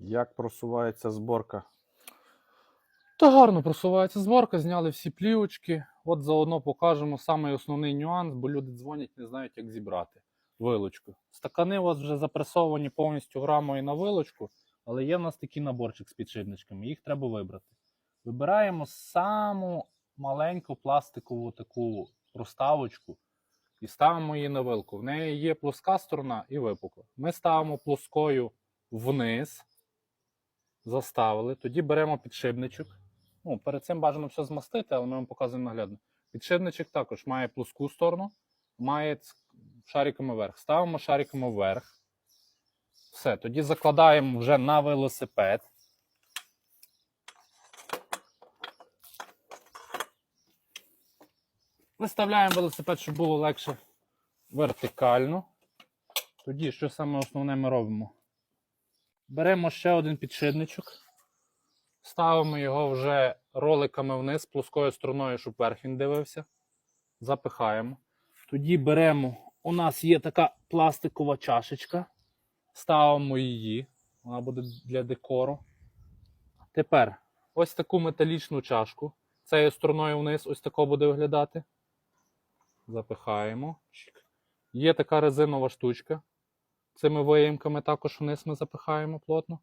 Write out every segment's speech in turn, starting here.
Як просувається зборка? Та гарно просувається зборка, зняли всі плівочки. От заодно покажемо самий основний нюанс, бо люди дзвонять, не знають, як зібрати вилочку. Стакани у вас вже запресовані повністю грамою на вилочку, але є в нас такий наборчик з підшипничками, їх треба вибрати. Вибираємо саму маленьку пластикову таку проставочку і ставимо її на вилку. В неї є плоска сторона і випукла. Ми ставимо плоскою вниз, заставили, тоді беремо підшипничок. Ну, перед цим бажано все змастити, але ми вам показуємо наглядно. Підшипничок також має плоску сторону, має шариками вверх. Ставимо шариками вверх. Все, тоді закладаємо вже на велосипед. Виставляємо велосипед, щоб було легше вертикально. Тоді, що саме основне ми робимо? Беремо ще один підшипничок. Ставимо його вже роликами вниз, плоскою стороною, щоб вверх він дивився. Запихаємо. Тоді беремо, у нас є така пластикова чашечка. Ставимо її. Вона буде для декору. Тепер ось таку металічну чашку. Цією стороною вниз, ось тако буде виглядати. Запихаємо. Є така резинова штучка. Цими виїмками також вниз ми запихаємо плотно.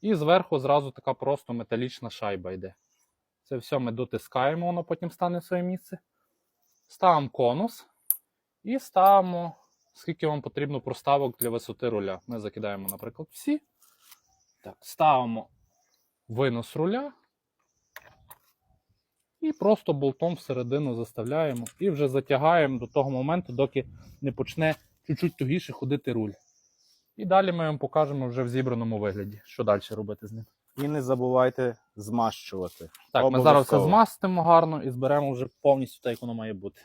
І зверху зразу така просто металічна шайба йде. Це все ми дотискаємо, воно потім стане в своє місце. Ставимо конус і ставимо, скільки вам потрібно проставок для висоти руля. Ми закидаємо, наприклад, всі. Так, ставимо винос руля. І просто болтом всередину заставляємо і вже затягаємо до того моменту, доки не почне чуть-чуть тугіше ходити руль. І далі ми вам покажемо вже в зібраному вигляді, що далі робити з ним. І не забувайте змащувати. Так, ми зараз все змастимо гарно і зберемо вже повністю те, як воно має бути.